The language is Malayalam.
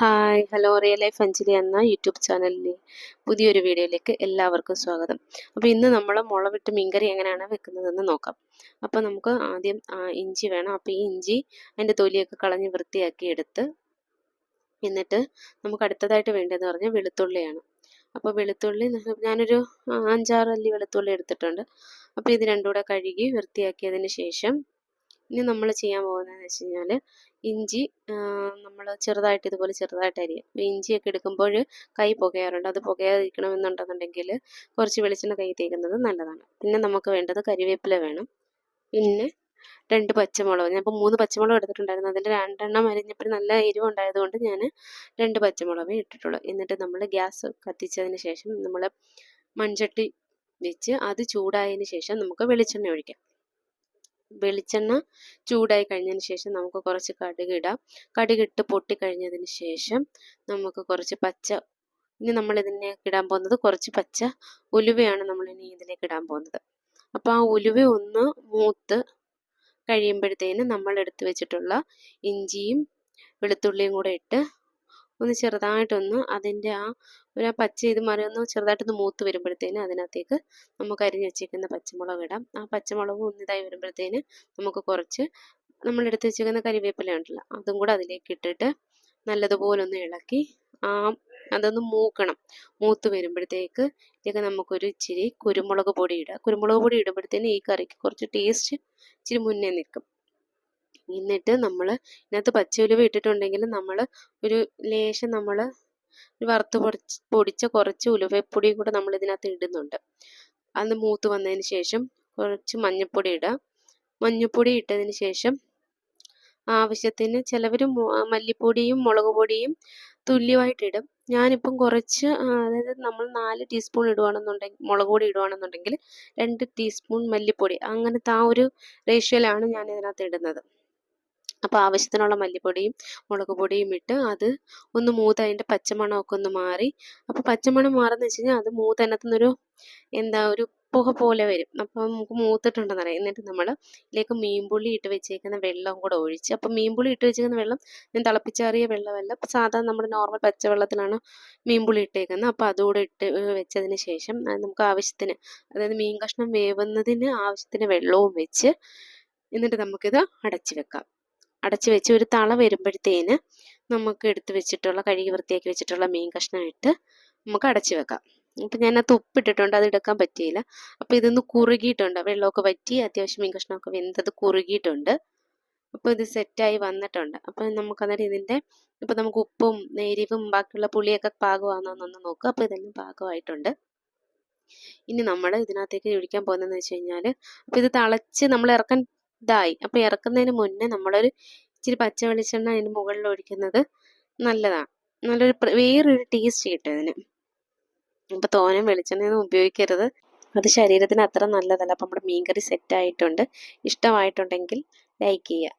Hi hello real life Anjali എന്ന യൂട്യൂബ് ചാനലിലെ പുതിയൊരു വീഡിയോയിലേക്ക് എല്ലാവർക്കും സ്വാഗതം. അപ്പോൾ ഇന്ന് നമ്മൾ മുളവിട്ട് മീൻകറി എങ്ങനെയാണ് വെക്കുന്നതെന്ന് നോക്കാം. അപ്പോൾ നമുക്ക് ആദ്യം ഇഞ്ചി വേണം. അപ്പോൾ ഈ ഇഞ്ചി അതിന്റെ തൊലിയൊക്കെ കളഞ്ഞ് വൃത്തിയാക്കി എടുത്ത് എന്നിട്ട് നമുക്ക് അടുത്തതായിട്ട് വേണ്ടതെന്ന് പറഞ്ഞാൽ വെളുത്തുള്ളിയാണ്. അപ്പോൾ വെളുത്തുള്ളി ഞാനൊരു അഞ്ചാറ് അല്ലി വെളുത്തുള്ളി എടുത്തിട്ടുണ്ട്. അപ്പോൾ ഇത് രണ്ടും കൂടെ കഴുകി വൃത്തിയാക്കിയതിന് ശേഷം ഇനി നമ്മൾ ചെയ്യാൻ പോകുന്നതെന്ന് വെച്ച് കഴിഞ്ഞാൽ ഇഞ്ചി നമ്മൾ ചെറുതായിട്ട് ഇതുപോലെ ചെറുതായിട്ട് അരിയും ഇഞ്ചിയൊക്കെ എടുക്കുമ്പോൾ കൈ പുകയാറുണ്ട്. അത് പുകയാതിരിക്കണമെന്നുണ്ടെന്നുണ്ടെങ്കിൽ കുറച്ച് വെളിച്ചെണ്ണ കൈ തേക്കുന്നത് നല്ലതാണ്. പിന്നെ നമുക്ക് വേണ്ടത് കരിവേപ്പില വേണം. പിന്നെ രണ്ട് പച്ചമുളക്. ഞാൻ ഇപ്പോൾ മൂന്ന് പച്ചമുളക് എടുത്തിട്ടുണ്ടായിരുന്നു. അതിൽ രണ്ടെണ്ണം അരിഞ്ഞപ്പോൾ നല്ല എരിവ് ഉണ്ടായതുകൊണ്ട് ഞാൻ രണ്ട് പച്ചമുളകേ ഇട്ടിട്ടുള്ളൂ. എന്നിട്ട് നമ്മൾ ഗ്യാസ് കത്തിച്ചതിന് ശേഷം നമ്മൾ മൺചട്ടി വെച്ച് അത് ചൂടായതിന് ശേഷം നമുക്ക് വെളിച്ചെണ്ണ ഒഴിക്കാം. വെളിച്ചെണ്ണ ചൂടായി കഴിഞ്ഞതിന് ശേഷം നമുക്ക് കുറച്ച് കടുക് ഇടാം. കടുകിട്ട് പൊട്ടിക്കഴിഞ്ഞതിന് ശേഷം നമുക്ക് കുറച്ച് പച്ച ഇനി നമ്മൾ ഇതിലേക്ക് ഇടാൻ പോകുന്നത് കുറച്ച് പച്ച ഉലുവയാണ് നമ്മൾ ഇനി ഇതിലേക്ക് ഇടാൻ പോകുന്നത്. അപ്പോൾ ആ ഉലുവ ഒന്ന് മൂത്ത് കഴിയുമ്പോഴത്തേന് നമ്മൾ എടുത്തു വെച്ചിട്ടുള്ള ഇഞ്ചിയും വെളുത്തുള്ളിയും കൂടെ ഇട്ട് ഒന്ന് ചെറുതായിട്ടൊന്ന് അതിന്റെ ആ ഒരു ആ പച്ച ഇത് മറി ഒന്ന് ചെറുതായിട്ടൊന്ന് മൂത്ത് വരുമ്പോഴത്തേന് അതിനകത്തേക്ക് നമുക്ക് അരിഞ്ഞ് വെച്ചേക്കുന്ന പച്ചമുളക് ഇടാം. ആ പച്ചമുളക് ഒന്നിതായി വരുമ്പോഴത്തേന് നമുക്ക് കുറച്ച് നമ്മൾ എടുത്ത് വെച്ചേക്കുന്ന കരിവേപ്പില ഉണ്ടല്ലോ അതും കൂടെ അതിലേക്ക് ഇട്ടിട്ട് നല്ലതുപോലെ ഒന്ന് ഇളക്കി ആ അതൊന്ന് മൂക്കണം. മൂത്ത് വരുമ്പോഴത്തേക്ക് ഇതൊക്കെ നമുക്കൊരു ഇച്ചിരി കുരുമുളക് പൊടി ഇടാം. കുരുമുളക് പൊടി ഇടുമ്പോഴത്തേന് ഈ കറിക്ക് കുറച്ച് ടേസ്റ്റ് ഇച്ചിരി മുന്നേ നിൽക്കും. എന്നിട്ട് നമ്മൾ ഇതിനകത്ത് പച്ച ഉലുവ ഇട്ടിട്ടുണ്ടെങ്കിൽ നമ്മൾ ഒരു ലേശം നമ്മൾ വറുത്ത് പൊടിച്ച് പൊടിച്ച കുറച്ച് ഉലുവപ്പൊടിയും കൂടെ നമ്മൾ ഇതിനകത്ത് ഇടുന്നുണ്ട്. അത് മൂത്ത് വന്നതിന് ശേഷം കുറച്ച് മഞ്ഞൾപ്പൊടി ഇടുക മഞ്ഞൾപ്പൊടി ഇട്ടതിന് ശേഷം ആവശ്യത്തിന് ചിലവർ മല്ലിപ്പൊടിയും മുളക് പൊടിയും തുല്യമായിട്ട് ഇടും. ഞാനിപ്പം കുറച്ച് അതായത് നമ്മൾ നാല് ടീസ്പൂൺ ഇടുവാണെന്നുണ്ടെങ്കിൽ മുളക് പൊടി ഇടുവാണെന്നുണ്ടെങ്കിൽ രണ്ട് ടീസ്പൂൺ മല്ലിപ്പൊടി. അങ്ങനത്തെ ആ ഒരു റേഷ്യോയിലാണ് ഞാൻ ഇതിനകത്ത് ഇടുന്നത്. അപ്പോൾ ആവശ്യത്തിനുള്ള മല്ലിപ്പൊടിയും മുളക് പൊടിയും ഇട്ട് അത് ഒന്ന് മൂത്ത് അതിന്റെ പച്ചമണമൊക്കെ ഒന്ന് മാറി. അപ്പോൾ പച്ചമണം മാറുന്ന വെച്ച് കഴിഞ്ഞാൽ അത് മൂത്തനത്തുനിന്നൊരു എന്താ ഒരു പുക പോലെ വരും. അപ്പോൾ നമുക്ക് മൂത്തിട്ടുണ്ടെന്ന് അറിയാം. എന്നിട്ട് നമ്മൾ ഇതിലേക്ക് മീൻപുള്ളി ഇട്ട് വെച്ചേക്കുന്ന വെള്ളം കൂടെ ഒഴിച്ച് അപ്പോൾ മീൻപുള്ളി ഇട്ട് വെച്ചേക്കുന്ന വെള്ളം ഞാൻ തിളപ്പിച്ചാറിയ വെള്ളമല്ല. സാധാരണ നമ്മുടെ നോർമൽ പച്ചവെള്ളത്തിലാണ് മീൻപുള്ളി ഇട്ടേക്കുന്നത് അപ്പോൾ അതുകൂടെ ഇട്ട് വെച്ചതിന് ശേഷം നമുക്ക് ആവശ്യത്തിന് അതായത് മീൻ കഷ്ണം വേവുന്നതിന് ആവശ്യത്തിന് വെള്ളവും വെച്ച് എന്നിട്ട് നമുക്കിത് അടച്ചു വെക്കാം. അടച്ച് വെച്ച് ഒരു തള വരുമ്പോഴത്തേന് നമുക്ക് എടുത്ത് വെച്ചിട്ടുള്ള കഴുകി വൃത്തിയാക്കി വെച്ചിട്ടുള്ള മീൻ കഷ്ണം ഇട്ട് നമുക്ക് അടച്ചു വെക്കാം. അപ്പം ഞാനത് ഉപ്പിട്ടിട്ടുണ്ട് അത് എടുക്കാൻ പറ്റിയില്ല. അപ്പോൾ ഇതൊന്ന് കുറുകിയിട്ടുണ്ട്. വെള്ളമൊക്കെ വറ്റി അത്യാവശ്യം മീൻ കഷ്ണമൊക്കെ വെന്തത് കുറുകിയിട്ടുണ്ട്. അപ്പോൾ ഇത് സെറ്റായി വന്നിട്ടുണ്ട്. അപ്പോൾ നമുക്ക് അന്നേരം ഇതിന്റെ ഇപ്പോൾ നമുക്ക് ഉപ്പും എരിവും ബാക്കിയുള്ള പുളിയൊക്കെ പാകമാണെന്നൊന്ന് നോക്കുക. അപ്പോൾ ഇതെല്ലാം പാകമായിട്ടുണ്ട്. ഇനി നമ്മൾ ഇതിനകത്തേക്ക് ഒഴിക്കാൻ പോകുന്നതെന്ന് വെച്ച് കഴിഞ്ഞാൽ അപ്പോൾ ഇത് തിളച്ച് നമ്മൾ ഇറക്കാൻ ഇതായി. അപ്പോൾ ഇറക്കുന്നതിന് മുന്നേ നമ്മളൊരു ഇച്ചിരി പച്ച വെളിച്ചെണ്ണ അതിന് മുകളിൽ ഒഴിക്കുന്നത് നല്ലതാണ് നല്ലൊരു വേറൊരു ടേസ്റ്റ് കിട്ടും ഇതിന് അപ്പോൾ തോനെ വെളിച്ചെണ്ണയൊന്നും ഉപയോഗിക്കരുത്. അത് ശരീരത്തിന് അത്ര നല്ലതല്ല. അപ്പം നമ്മുടെ മീൻകറി സെറ്റ് ആയിട്ടുണ്ട്. ഇഷ്ടമായിട്ടുണ്ടെങ്കിൽ ലൈക്ക് ചെയ്യുക.